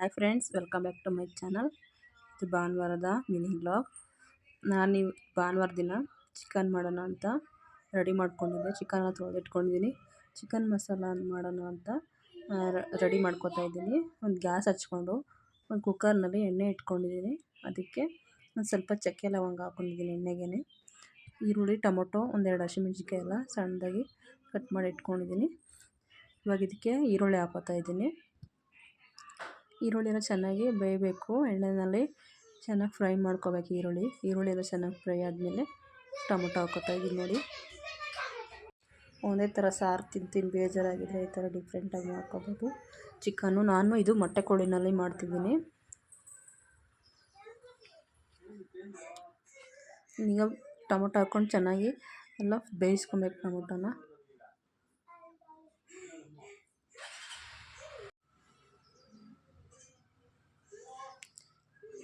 Hi friends welcome back to my channel ಇದು ಭಾನುವಾರದ mini blog ನಾನು ನೀವು ಭಾನುವಾರ ದಿನ ಚಿಕನ್ ಮಾಡೋಣ ಅಂತ ರೆಡಿ ಮಾಡ್ಕೊಂಡಿದ್ದೆ. ಚಿಕನ್ನ ತೊಳೆದಿಟ್ಕೊಂಡಿದ್ದೀನಿ ಚಿಕನ್ ಮಸಾಲ ಮಾಡೋಣ ಅಂತ ರೆಡಿ ಮಾಡ್ಕೊತಾ ಇದ್ದೀನಿ. ಒಂದು ಗ್ಯಾಸ್ ಹಚ್ಕೊಂಡು, ಒಂದು ಕುಕ್ಕರ್ನಲ್ಲಿ ಎಣ್ಣೆ ಇಟ್ಕೊಂಡಿದ್ದೀನಿ ಅದಕ್ಕೆ ಒಂದು ಸ್ವಲ್ಪ ಚಕ್ಕೆ ಲವಂಗ ಹಾಕ್ಕೊಂಡಿದ್ದೀನಿ ಎಣ್ಣೆಗೆ ಈರುಳ್ಳಿ, ಟೊಮೊಟೊ ಒಂದೆರಡು ಹಸಿಮೆಣ್ಸಿಕಾಯಿ ಎಲ್ಲ ಸಣ್ಣದಾಗಿ ಕಟ್ ಮಾಡಿ ಇಟ್ಕೊಂಡಿದ್ದೀನಿ ಇವಾಗ ಇದಕ್ಕೆ ಈರುಳ್ಳಿ ಹಾಕೋತಾ ಇದ್ದೀನಿ. ಈರುಳ್ಳಿ ಎಲ್ಲ ಚೆನ್ನಾಗಿ ಬೇಯಬೇಕು. ಎಣ್ಣೆಯಲ್ಲಿ ಚೆನ್ನಾಗಿ ಫ್ರೈ ಮಾಡ್ಕೋಬೇಕು ಈರುಳ್ಳಿ. ಈರುಳ್ಳಿ ಎಲ್ಲ ಚೆನ್ನಾಗಿ ಫ್ರೈ ಆದಮೇಲೆ ಟೊಮೊಟೊ ಹಾಕೋತಾ ಇದ್ದೀನಿ ನೋಡಿ. ಒಂದೇ ಥರ ಸಾರು ತಿಂದು ತಿಂದು ಬೇಜಾರಾಗಿದ್ದರೆ ಈ ಥರ ಡಿಫ್ರೆಂಟಾಗಿ ಮಾಡ್ಕೋಬೋದು. ಚಿಕನ್ನು ನಾನು ಇದು ಮೊಟ್ಟೆ ಕೋಳಿನಲ್ಲಿ ಮಾಡ್ತಿದ್ದೀನಿ. ಈಗ ಟೊಮೊಟೊ ಹಾಕ್ಕೊಂಡು ಚೆನ್ನಾಗಿ ಎಲ್ಲ ಬೇಯಿಸ್ಕೊಬೇಕು ಟೊಮೊಟೊನ.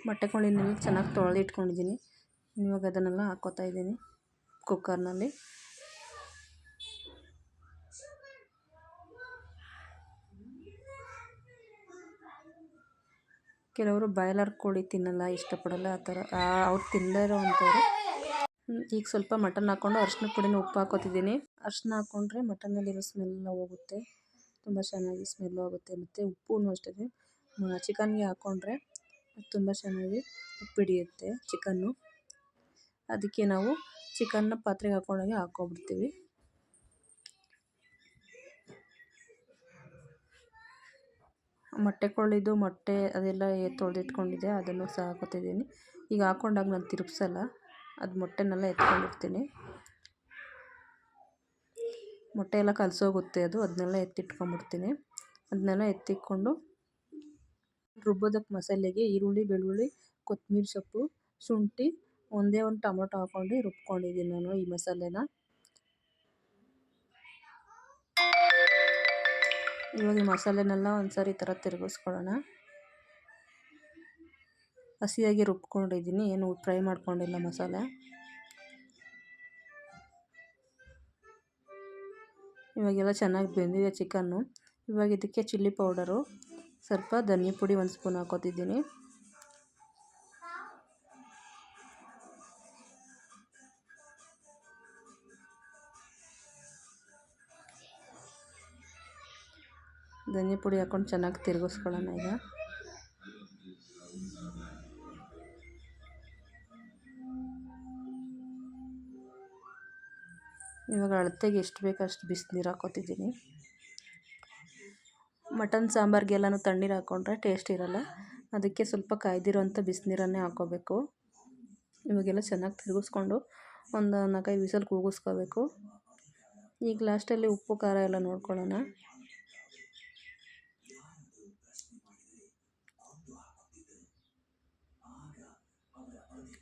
ಮೊಟ್ಟೆ ಕೋಳಿನಲ್ಲಿ ಚೆನ್ನಾಗಿ ತೊಳೆದು ಇಟ್ಕೊಂಡಿದ್ದೀನಿ. ಇವಾಗ ಅದನ್ನೆಲ್ಲ ಹಾಕ್ಕೋತಾ ಇದ್ದೀನಿ ಕುಕ್ಕರ್ನಲ್ಲಿ. ಕೆಲವರು ಬಾಯ್ಲರ್ ಕೋಳಿ ತಿನ್ನಲ್ಲ, ಇಷ್ಟಪಡಲ್ಲ ಆ ಥರ ಅವ್ರು ತಿನ್ನದೇ ಇರೋವಂಥವ್ರು. ಈಗ ಸ್ವಲ್ಪ ಮಟನ್ ಹಾಕ್ಕೊಂಡು ಅರ್ಶಿನ ಪುಡಿನ ಉಪ್ಪು ಹಾಕೋತಿದ್ದೀನಿ. ಅರ್ಶಿನ ಹಾಕ್ಕೊಂಡ್ರೆ ಮಟನ್ನಲ್ಲಿರೋ ಸ್ಮೆಲ್ಲ ಹೋಗುತ್ತೆ. ತುಂಬ ಚೆನ್ನಾಗಿ ಸ್ಮೆಲ್ ಹೋಗುತ್ತೆ ಮತ್ತು ಉಪ್ಪೂ ಅಷ್ಟೇ. ಚಿಕನ್ಗೆ ಹಾಕ್ಕೊಂಡ್ರೆ ತುಂಬ ಚೆನ್ನಾಗಿ ಉಪ್ಪು ಹಿಡಿಯುತ್ತೆ ಚಿಕನ್ನು. ಅದಕ್ಕೆ ನಾವು ಚಿಕನ್ನ ಪಾತ್ರೆಗೆ ಹಾಕ್ಕೊಂಡಾಗೆ ಹಾಕ್ಕೊಬಿಡ್ತೀವಿ ಮೊಟ್ಟೆ ಕೊಳ್ಳಿದ್ದು ಮೊಟ್ಟೆ ಅದೆಲ್ಲ ತೊಳೆದಿಟ್ಕೊಂಡಿದೆ ಅದನ್ನು ಸಹ ಹಾಕೋತಿದ್ದೀನಿ. ಈಗ ಹಾಕ್ಕೊಂಡಾಗ ನಾನು ತಿರುಗಿಸಲ್ಲ ಅದು ಮೊಟ್ಟೆನೆಲ್ಲ ಎತ್ಕೊಂಡಿರ್ತೀನಿ. ಮೊಟ್ಟೆ ಎಲ್ಲ ಕಲಸೋಗುತ್ತೆ ಅದು, ಅದನ್ನೆಲ್ಲ ಎತ್ತಿಟ್ಕೊಂಡ್ಬಿಡ್ತೀನಿ. ಅದನ್ನೆಲ್ಲ ಎತ್ತಿಟ್ಕೊಂಡು ರುಬ್ಬೋದಕ್ಕೆ ಮಸಾಲೆಗೆ ಈರುಳ್ಳಿ, ಬೆಳ್ಳುಳ್ಳಿ ಕೊತ್ತಂಬರಿ ಸೊಪ್ಪು, ಶುಂಠಿ, ಒಂದೇ ಒಂದು ಟೊಮೊಟೊ ಹಾಕ್ಕೊಂಡು ರುಬ್ಕೊಂಡಿದ್ದೀನಿ ನಾನು ಈ ಮಸಾಲೆನ. ಇವಾಗ ಈ ಮಸಾಲೆನೆಲ್ಲ ಒಂದು ಸಾರಿ ಈ ಥರ ತಿರುಗಿಸ್ಕೊಳ್ಳೋಣ. ಹಸಿಯಾಗಿ ರುಬ್ಕೊಂಡಿದ್ದೀನಿ ಏನು ಫ್ರೈ ಮಾಡ್ಕೊಂಡಿಲ್ಲ ಮಸಾಲೆ. ಇವಾಗೆಲ್ಲ ಚೆನ್ನಾಗಿ ಬೆಂದಿದೆ ಚಿಕನ್ನು. ಇವಾಗ ಇದಕ್ಕೆ ಚಿಲ್ಲಿ ಪೌಡರು ಸ್ವಲ್ಪ ಧನಿಯಾ ಪುಡಿ ಒಂದು ಸ್ಪೂನ್ ಹಾಕೋತಿದ್ದೀನಿ. ಧನಿಯ ಪುಡಿ ಹಾಕೊಂಡು ಚೆನ್ನಾಗಿ ತಿರುಗಿಸ್ಕೊಳ್ಳೋಣ ಈಗ. ಇವಾಗ ಅಳತೆಗೆ ಎಷ್ಟು ಬೇಕು ಅಷ್ಟು ಬಿಸಿನೀರು ಹಾಕೋತಿದ್ದೀನಿ. ಮಟನ್ ಸಾಂಬಾರಿಗೆಲ್ಲನೂ ತಣ್ಣೀರು ಹಾಕ್ಕೊಂಡ್ರೆ ಟೇಸ್ಟ್ ಇರೋಲ್ಲ. ಅದಕ್ಕೆ ಸ್ವಲ್ಪ ಕಾಯ್ದಿರೋಂಥ ಬಿಸಿನೀರನ್ನೇ ಹಾಕ್ಕೋಬೇಕು ಇವಾಗೆಲ್ಲ ಚೆನ್ನಾಗಿ ತಿರುಗಿಸ್ಕೊಂಡು ಒಂದು ನಾಲ್ಕೈದು ವಿಸಲ್ ಕೂಗಿಸ್ಕೋಬೇಕು. ಈಗ ಲಾಸ್ಟಲ್ಲಿ ಉಪ್ಪು, ಖಾರ ಎಲ್ಲ ನೋಡ್ಕೊಳ್ಳೋಣ.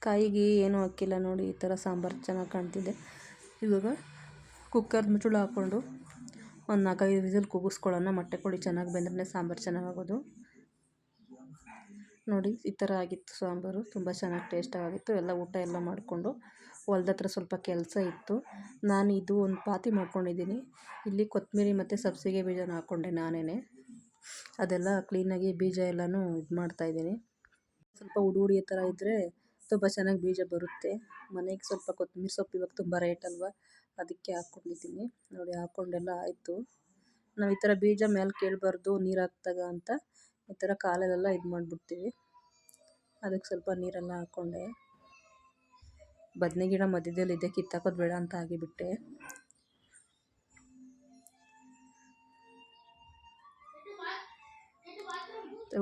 ಕಾಯಿಗೆ ಏನೂ ಹಾಕಿಲ್ಲ ನೋಡಿ, ಈ ಥರ ಸಾಂಬಾರು ಚೆನ್ನಾಗಿ ಕಾಣ್ತಿದೆ. ಇವಾಗ ಕುಕ್ಕರ್ ಮುಚ್ಚಳ ಹಾಕ್ಕೊಂಡು ಒಂದು ನಾಲ್ಕೈದು ವಿಸಿಲ್ ಕೂಗಿಸ್ಕೊಳ್ಳೋಣ. ಮೊಟ್ಟೆ ಕೋಳಿ ಚೆನ್ನಾಗಿ ಬೆಂದ್ರೆ ಸಾಂಬಾರು ಚೆನ್ನಾಗಾಗೋದು. ನೋಡಿ, ಈ ಥರ ಆಗಿತ್ತು ಸಾಂಬಾರು. ತುಂಬ ಚೆನ್ನಾಗಿ ಟೇಸ್ಟಾಗಿತ್ತು ಎಲ್ಲ ಊಟ ಎಲ್ಲ ಮಾಡಿಕೊಂಡು ಹೊಲ್ದ ಹತ್ರ ಸ್ವಲ್ಪ ಕೆಲಸ ಇತ್ತು. ನಾನು ಇದು ಒಂದು ಪಾತಿ ಮಾಡ್ಕೊಂಡಿದ್ದೀನಿ. ಇಲ್ಲಿ ಕೊತ್ತಂಬರಿ ಮತ್ತು ಸಬ್ಸಿಗೆ ಬೀಜನ ಹಾಕ್ಕೊಂಡೆ ನಾನೇ ಅದೆಲ್ಲ ಕ್ಲೀನಾಗಿ ಬೀಜ ಎಲ್ಲನೂ ಇದು ಮಾಡ್ತಾಯಿದ್ದೀನಿ ಸ್ವಲ್ಪ ಹುಡಿ ಥರ ಇದ್ದರೆ ತುಂಬ ಚೆನ್ನಾಗಿ ಬೀಜ ಬರುತ್ತೆ. ಮನೆಗೆ ಸ್ವಲ್ಪ ಕೊತ್ತಂಬರಿ ಸೊಪ್ಪು ಇವಾಗ ತುಂಬ ರೇಟ್ ಅಲ್ವಾ? ಅದಕ್ಕೆ ಹಾಕೊಂಡಿದ್ದೀನಿ ನೋಡಿ, ಹಾಕೊಂಡೆಲ್ಲ ಆಯಿತು. ನಾವು ಈ ಥರ ಬೀಜ ಮೇಲೆ ಕೇಳಬಾರ್ದು, ನೀರು ಹಾಕ್ದಾಗ ಅಂತ. ಈ ಥರ ಕಾಲಲ್ಲೆಲ್ಲ ಇದು ಮಾಡಿಬಿಡ್ತೀವಿ. ಅದಕ್ಕೆ ಸ್ವಲ್ಪ ನೀರೆಲ್ಲ ಹಾಕ್ಕೊಂಡೆ ಬದನೆ ಗಿಡ ಮಧ್ಯದಲ್ಲಿ ಇದೆ ಕಿತ್ತಾಕೋದು ಬೇಡ ಅಂತ ಆಗಿಬಿಟ್ಟೆ.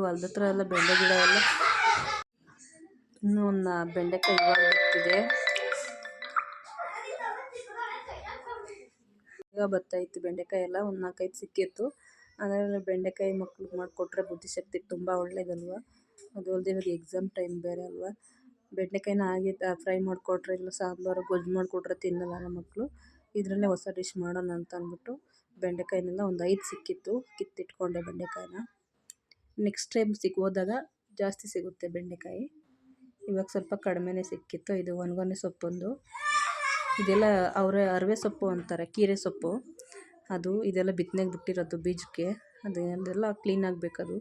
ಹೊಲ್ದ ಹತ್ರ ಎಲ್ಲ ಬೆಂಡೆ ಗಿಡ ಎಲ್ಲ ಇನ್ನೂ ಒಂದು ಬೆಂಡೆಕಾಯಿ ಇವಾಗ ಬಿತ್ತಿದೆ. ಈಗ ಇತ್ತು ಬೆಂಡೆಕಾಯಿ ಎಲ್ಲ ಒಂದು ನಾಲ್ಕೈದು ಸಿಕ್ಕಿತ್ತು. ಅದರಲ್ಲಿ ಬೆಂಡೆಕಾಯಿ ಮಕ್ಳಿಗೆ ಮಾಡಿಕೊಟ್ರೆ ಬುದ್ಧಿಶಕ್ತಿ ತುಂಬ ಒಳ್ಳೇದಲ್ವ? ಅದು ಅಲ್ಲದೆ ಇವಾಗ ಎಕ್ಸಾಮ್ ಟೈಮ್ ಬೇರೆ ಅಲ್ವಾ? ಬೆಂಡೆಕಾಯಿನ ಹಾಗೆ ಫ್ರೈ ಮಾಡಿಕೊಟ್ರೆ ಇಲ್ಲ ಸಾಂಬಾರು, ಗೊಜ್ಜು ಮಾಡಿಕೊಟ್ರೆ ತಿನ್ನಲ್ಲ ನಮ್ಮ ಮಕ್ಕಳು ಇದರಲ್ಲೇ ಹೊಸ ಡಿಶ್ ಮಾಡೋಣ ಅಂತ ಅಂದ್ಬಿಟ್ಟು ಬೆಂಡೆಕಾಯಿನೆಲ್ಲ ಒಂದು ಐದು ಸಿಕ್ಕಿತ್ತು. ಕಿತ್ತಿಟ್ಕೊಂಡೆ ಬೆಂಡೆಕಾಯಿನ. ನೆಕ್ಸ್ಟ್ ಟೈಮ್ ಸಿಗೋದಾಗ ಜಾಸ್ತಿ ಸಿಗುತ್ತೆ ಬೆಂಡೆಕಾಯಿ. ಇವಾಗ ಸ್ವಲ್ಪ ಕಡಿಮೆನೇ ಸಿಕ್ಕಿತ್ತು. ಇದು ಒಣಗೊನೆ ಸೊಪ್ಪೊಂದು. ಇದೆಲ್ಲ ಅವರ ಅರಿವೆ ಸೊಪ್ಪು ಅಂತಾರೆ, ಕೀರೆ ಸೊಪ್ಪು. ಅದು ಇದೆಲ್ಲ ಬಿತ್ತನೆಗೆ ಬಿಟ್ಟಿರೋದು ಬೀಜಕ್ಕೆ. ಅದು ಅದೆಲ್ಲ ಕ್ಲೀನ್ ಆಗಬೇಕದು.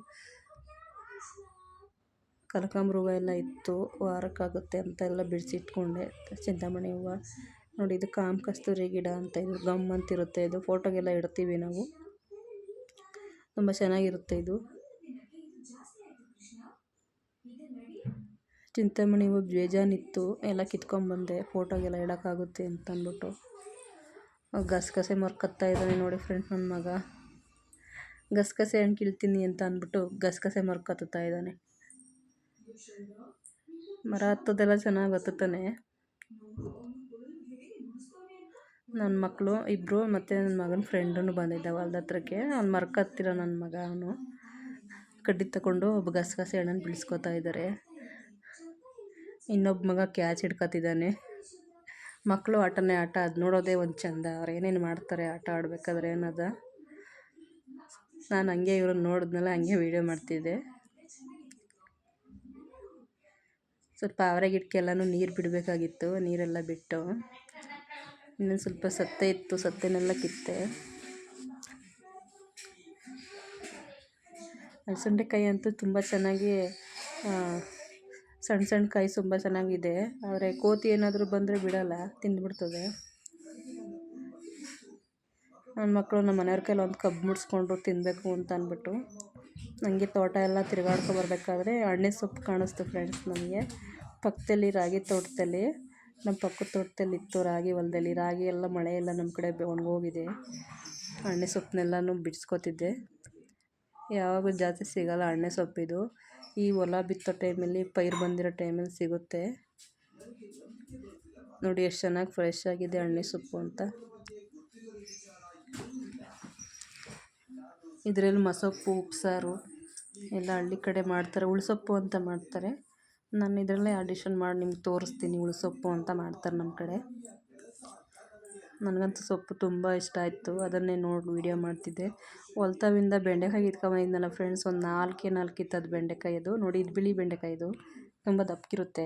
ಕನಕಾಂಬ್ರ ಹೂವು ಎಲ್ಲ ಇತ್ತು, ವಾರಕ್ಕಾಗುತ್ತೆ ಅಂತ ಎಲ್ಲ ಬಿಡಿಸಿಟ್ಕೊಂಡೆ ಚಿಂತಾಮಣಿ ಹೂವು. ನೋಡಿ, ಇದು ಕಾಮ ಕಸ್ತೂರಿ ಗಿಡ ಅಂತ, ಇದು ಗಮ್ ಅಂತಿರುತ್ತೆ. ಇದು ಫೋಟೋಗೆಲ್ಲ ಇಡ್ತೀವಿ ನಾವು. ತುಂಬ ಚೆನ್ನಾಗಿರುತ್ತೆ ಇದು. ಚಿಂತಾಮಣಿ ಬೇಜಾನ್ ಬೇಜಾನಿತ್ತು, ಎಲ್ಲ ಕಿತ್ಕೊಂಬಂದೆ ಫೋಟೋಗೆಲ್ಲ ಇಡೋಕ್ಕಾಗುತ್ತೆ ಅಂತ ಅಂದ್ಬಿಟ್ಟು ಗಸಗಸೆ ಮರ್ಕತ್ತಾ ಇದ್ದಾನೆ ನೋಡಿ ಫ್ರೆಂಡ್ ನನ್ನ ಮಗ. ಗಸಗಸೆ ಹಣ್ಣು ಕೀಳ್ತೀನಿ ಅಂತ ಅಂದ್ಬಿಟ್ಟು ಗಸಗಸೆ ಮರ್ಕತ್ತಾ ಇದ್ದಾನೆ. ಮರ ಹತ್ತೋದೆಲ್ಲ ಚೆನ್ನಾಗಿ ಹತ್ತುತ್ತಾನೆ. ನನ್ನ ಮಕ್ಕಳು ಇಬ್ಬರು ಮತ್ತು ನನ್ನ ಮಗನ ಫ್ರೆಂಡೂ ಬಂದಿದ್ದ ಹೊಲ್ದ ಹತ್ರಕ್ಕೆ. ಅವ್ನು ಮರ್ಕತ್ತಿರೋ ನನ್ನ ಮಗ ಅವನು. ಕಡ್ಡಿ ತಗೊಂಡು ಒಬ್ಬ ಗಸಗಸೆ ಹಣ್ಣನ್ನು ಬಿಡಿಸ್ಕೊತಾ ಇದ್ದಾರೆ ಇನ್ನೊಬ್ಬ ಮಗ ಕ್ಯಾಚ್ ಹಿಡ್ಕೊತಿದ್ದಾನೆ. ಮಕ್ಕಳು ಆಟನೇ ಆಟ, ಅದು ನೋಡೋದೇ ಒಂದು ಚಂದ. ಅವ್ರು ಏನೇನು ಮಾಡ್ತಾರೆ, ಆಟ ಆಡಬೇಕಾದ್ರೆ ಏನದ ನಾನು ಹಂಗೆ ಇವ್ರನ್ನ ನೋಡಿದ್ನಲ್ಲ ಹಂಗೆ ವೀಡಿಯೋ ಮಾಡ್ತಿದ್ದೆ. ಸ್ವಲ್ಪ ಅವರೆ ಗಿಡಕ್ಕೆಲ್ಲನೂ ನೀರು ಬಿಡಬೇಕಾಗಿತ್ತು, ನೀರೆಲ್ಲ ಬಿಟ್ಟು. ಇನ್ನೊಂದು ಸ್ವಲ್ಪ ಸತ್ತೆ ಇತ್ತು, ಸತ್ತೆನೆಲ್ಲ ಕಿತ್ತೆ. ಅಲಸಂಡೆಕಾಯಿ ಅಂತೂ ತುಂಬ ಚೆನ್ನಾಗಿ ಸಣ್ಣ ಸಣ್ಣ ಕಾಯಿ ತುಂಬ ಚೆನ್ನಾಗಿದೆ. ಆದರೆ ಕೋತಿ ಏನಾದರೂ ಬಂದರೆ ಬಿಡೋಲ್ಲ, ತಿಂದುಬಿಡ್ತದೆ. ನನ್ನ ಮಕ್ಕಳು ನಮ್ಮ ಮನೆಯವ್ರ ಕೈಲಿ ಒಂದು ಕಬ್ಬು ಮುಡಿಸ್ಕೊಂಡು ತಿನ್ನಬೇಕು ಅಂತ ಅಂದ್ಬಿಟ್ಟು ನನಗೆ ತೋಟ ಎಲ್ಲ ತಿರುಗಾಡ್ಕೊ ಬರಬೇಕಾದ್ರೆ ಅಣ್ಣೆ ಸೊಪ್ಪು ಕಾಣಿಸ್ತು ಫ್ರೆಂಡ್ಸ್ ನನಗೆ ಪಕ್ಕದಲ್ಲಿ ರಾಗಿ ತೋಟದಲ್ಲಿ ನಮ್ಮ ಪಕ್ಕದ ತೋಟದಲ್ಲಿ ಇತ್ತು ರಾಗಿ ಹೊಲದಲ್ಲಿ. ರಾಗಿ ಎಲ್ಲ ಮಳೆ ಎಲ್ಲ ನಮ್ಮ ಕಡೆ ಒಣಗೋಗಿದೆ. ಅಣ್ಣೆ ಸೊಪ್ಪನ್ನೆಲ್ಲನೂ ಬಿಡಿಸ್ಕೊತಿದ್ದೆ. ಯಾವಾಗಲೂ ಜಾಸ್ತಿ ಸಿಗೋಲ್ಲ ಅಣ್ಣೆ ಸೊಪ್ಪಿದು. ಈ ಹೊಲ ಬಿತ್ತೋ ಟೈಮಲ್ಲಿ, ಪೈರು ಬಂದಿರೋ ಟೈಮಲ್ಲಿ ಸಿಗುತ್ತೆ. ನೋಡಿ ಎಷ್ಟು ಚೆನ್ನಾಗಿ ಫ್ರೆಶ್ ಆಗಿದೆ ಎಣ್ಣೆ ಸೊಪ್ಪು ಅಂತ. ಇದರಲ್ಲಿ ಮಸೊಪ್ಪು, ಉಪ್ಸಾರು ಎಲ್ಲ ಹಳ್ಳಿ ಕಡೆ ಮಾಡ್ತಾರೆ. ಉಳ್ಸೊಪ್ಪು ಅಂತ ಮಾಡ್ತಾರೆ. ನಾನು ಇದರಲ್ಲೇ ಆಡಿಷನ್ ಮಾಡಿ ನಿಮ್ಗೆ ತೋರಿಸ್ತೀನಿ ಉಳ್ಸೊಪ್ಪು ಅಂತ ಮಾಡ್ತಾರೆ ನಮ್ಮ ಕಡೆ. ನನಗಂತೂ ಸೊಪ್ಪು ತುಂಬ ಇಷ್ಟ ಆಯಿತು. ಅದನ್ನೇ ನೋಡಿ, ವೀಡಿಯೋ ಮಾಡ್ತಿದ್ದೆ. ಹೊಲ್ತಾವಿಂದ ಬೆಂಡೆಕಾಯಿ ಕಿತ್ಕೊಂಬಂದಿದ್ನಲ್ಲ ಫ್ರೆಂಡ್ಸ್, ಒಂದು ನಾಲ್ಕೇ ನಾಲ್ಕು ಇತ್ತದು ಬೆಂಡೆಕಾಯಿ ಅದು ನೋಡಿ, ಇದು ಬಿಳಿ ಬೆಂಡೆಕಾಯಿ ಇದು ತುಂಬ ದಪ್ಪಗಿರುತ್ತೆ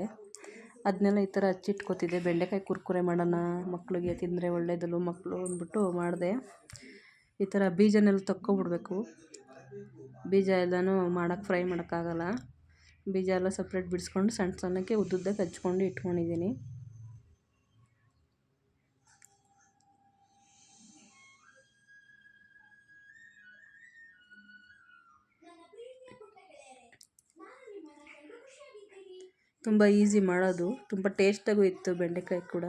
ಅದನ್ನೆಲ್ಲ ಈ ಥರ ಹಚ್ಚಿಟ್ಕೋತಿದ್ದೆ ಬೆಂಡೆಕಾಯಿ ಕುರ್ಕುರೆ ಮಾಡೋಣ ಮಕ್ಕಳಿಗೆ ತಿಂದರೆ ಒಳ್ಳೆಯದಲ್ಲೂ ಮಕ್ಕಳು ಅಂದ್ಬಿಟ್ಟು ಮಾಡಿದೆ. ಈ ಥರ ಬೀಜನೆಲ್ಲ ತಕ್ಕೊಬಿಡ್ಬೇಕು. ಬೀಜ ಎಲ್ಲನೂ ಮಾಡೋಕ್ಕೆ ಫ್ರೈ ಮಾಡೋಕ್ಕಾಗಲ್ಲ ಬೀಜ ಎಲ್ಲ ಸಪ್ರೇಟ್ ಬಿಡಿಸ್ಕೊಂಡು ಸಣ್ಣ ಸಣ್ಣಕ್ಕೆ ಉದ್ದುದ್ದಕ್ಕೆ ಹಚ್ಕೊಂಡು ಇಟ್ಕೊಂಡಿದ್ದೀನಿ. ತುಂಬ ಈಸಿ ಮಾಡೋದು. ತುಂಬ ಟೇಸ್ಟಾಗೂ ಇತ್ತು ಬೆಂಡೆಕಾಯಿ ಕೂಡ.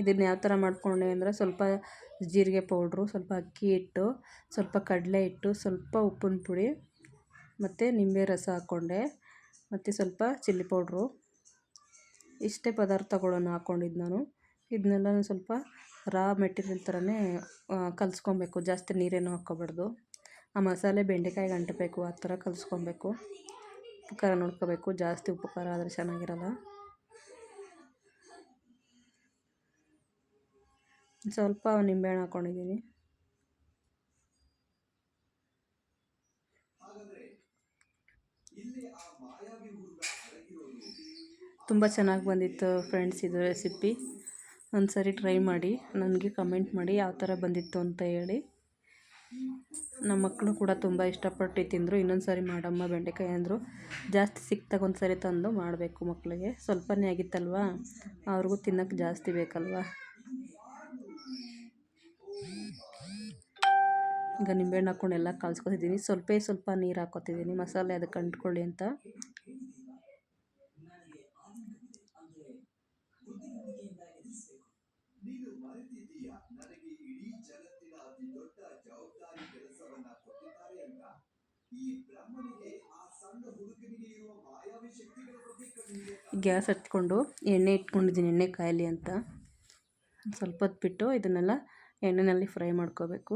ಇದನ್ನು ಯಾವ ಥರ ಮಾಡಿಕೊಂಡೆ ಅಂದರೆ ಸ್ವಲ್ಪ ಜೀರಿಗೆ ಪೌಡ್ರು, ಸ್ವಲ್ಪ ಅಕ್ಕಿ ಹಿಟ್ಟು, ಸ್ವಲ್ಪ ಕಡಲೆ ಹಿಟ್ಟು, ಸ್ವಲ್ಪ ಉಪ್ಪಿನ ಪುಡಿ ಮತ್ತು ನಿಂಬೆ ರಸ ಹಾಕ್ಕೊಂಡೆ ಮತ್ತು ಸ್ವಲ್ಪ ಚಿಲ್ಲಿ ಪೌಡ್ರು. ಇಷ್ಟೇ ಪದಾರ್ಥಗಳನ್ನು ಹಾಕ್ಕೊಂಡಿದ್ದು ನಾನು. ಇದನ್ನೆಲ್ಲ ಸ್ವಲ್ಪ ರಾ ಮೆಟೀರಿಯಲ್ ಥರನೇ ಕಲಿಸ್ಕೊಬೇಕು. ಜಾಸ್ತಿ ನೀರೇನು ಹಾಕ್ಕೋಬಾರ್ದು. ಆ ಮಸಾಲೆ ಬೆಂಡೆಕಾಯಿಗೆ ಅಂಟಬೇಕು ಆ ಥರ ಕಲಿಸ್ಕೊಬೇಕು. ಉಪ್ಪು ಖಾರ ನೋಡ್ಕೋಬೇಕು, ಜಾಸ್ತಿ ಉಪ್ಪು ಖಾರ ಆದರೆ ಚೆನ್ನಾಗಿರಲ್ಲ. ಸ್ವಲ್ಪ ನಿಂಬೆಹಣ್ಣು ಹಾಕ್ಕೊಂಡಿದ್ದೀನಿ ತುಂಬ ಚೆನ್ನಾಗಿ ಬಂದಿತ್ತು ಫ್ರೆಂಡ್ಸ್ ಇದು ರೆಸಿಪಿ. ಒಂದು ಸರಿ ಟ್ರೈ ಮಾಡಿ, ನನಗೆ ಕಮೆಂಟ್ ಮಾಡಿ ಯಾವ ಥರ ಬಂದಿತ್ತು ಅಂತ ಹೇಳಿ. ನಮ್ಮ ಮಕ್ಕಳು ಕೂಡ ತುಂಬ ಇಷ್ಟಪಟ್ಟು ತಿಂದರು. ಇನ್ನೊಂದು ಸಾರಿ ಮಾಡಮ್ಮ ಬೆಂಡೆಕಾಯಿ ಅಂದರು. ಜಾಸ್ತಿ ಸಿಕ್ತಾಗ ಒಂದು ಸಾರಿ ತಂದು ಮಾಡಬೇಕು ಮಕ್ಕಳಿಗೆ ಸ್ವಲ್ಪನೇ ಆಗಿತ್ತಲ್ವ? ಅವ್ರಿಗೂ ತಿನ್ನೋಕ್ಕೆ ಜಾಸ್ತಿ ಬೇಕಲ್ವ? ಈಗ ನಿಂಬೆಹಣ್ಣು ಹಾಕ್ಕೊಂಡು ಎಲ್ಲ ಕಲ್ಸ್ಕೊತಿದ್ದೀನಿ ಸ್ವಲ್ಪ ಸ್ವಲ್ಪ ನೀರು ಹಾಕ್ಕೊತಿದ್ದೀನಿ ಮಸಾಲೆ ಅದಕ್ಕೆ ಅಂಟ್ಕೊಳ್ಳಿ ಅಂತ. ಗ್ಯಾಸ್ ಹಚ್ಕೊಂಡು, ಎಣ್ಣೆ ಇಟ್ಕೊಂಡಿದ್ದೀನಿ, ಎಣ್ಣೆ ಕಾಯಲಿ ಅಂತ. ಸ್ವಲ್ಪ ಹೊತ್ತು ಬಿಟ್ಟು ಇದನ್ನೆಲ್ಲ ಎಣ್ಣೆಯಲ್ಲಿ ಫ್ರೈ ಮಾಡ್ಕೋಬೇಕು.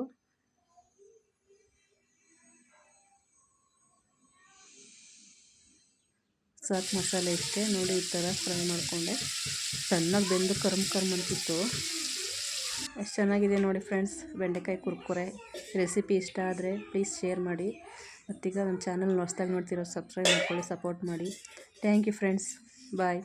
ಸಾಕು ಮಸಾಲೆ ಇಷ್ಟೇ ನೋಡಿ ಈ ಥರ ಫ್ರೈ ಮಾಡಿಕೊಂಡೆ. ಚೆನ್ನಾಗಿ ಬೆಂದು ಕರ್ಮ್ ಕರ್ಮ್ ಅಂತಿತ್ತು. ಎಷ್ಟು ಚೆನ್ನಾಗಿದೆ ನೋಡಿ ಫ್ರೆಂಡ್ಸ್. ಬೆಂಡೆಕಾಯಿ ಕುರ್ಕುರೆ ರೆಸಿಪಿ ಇಷ್ಟ ಆದರೆ ಪ್ಲೀಸ್ ಶೇರ್ ಮಾಡಿ. ಮತ್ತೀಗ ನಮ್ಮ ಚಾನಲ್ ಹೊಸ್ದಾಗಿ ನೋಡ್ತಿರೋ ಸಬ್ಸ್ಕ್ರೈಬ್ ಮಾಡ್ಕೊಳ್ಳಿ ಸಪೋರ್ಟ್ ಮಾಡಿ. Thank you friends bye